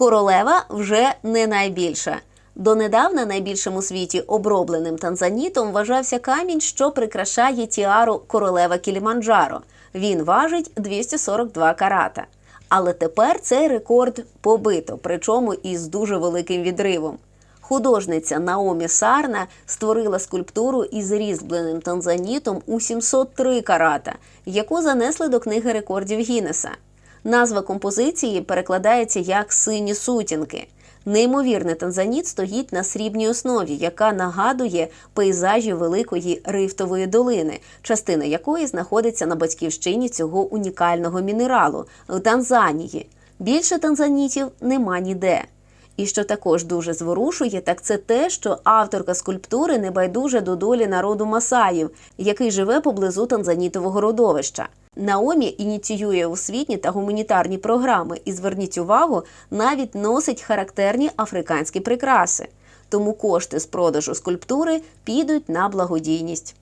Королева вже не найбільша. Донедавна найбільшим у світі обробленим танзанітом вважався камінь, що прикрашає тіару королева Кіліманджаро. Він важить 242 карата. Але тепер цей рекорд побито, причому із дуже великим відривом. Художниця Наомі Сарна створила скульптуру із різьбленим танзанітом у 703 карата, яку занесли до книги рекордів Гіннеса. Назва композиції перекладається як сині сутінки. Неймовірний танзаніт стоїть на срібній основі, яка нагадує пейзажі великої рифтової долини, частина якої знаходиться на батьківщині цього унікального мінералу в Танзанії. Більше танзанітів нема ніде. І що також дуже зворушує, так це те, що авторка скульптури не байдуже до долі народу Масаїв, який живе поблизу танзанітового родовища. Наомі ініціює освітні та гуманітарні програми і зверніть увагу, навіть носить характерні африканські прикраси. Тому кошти з продажу скульптури підуть на благодійність.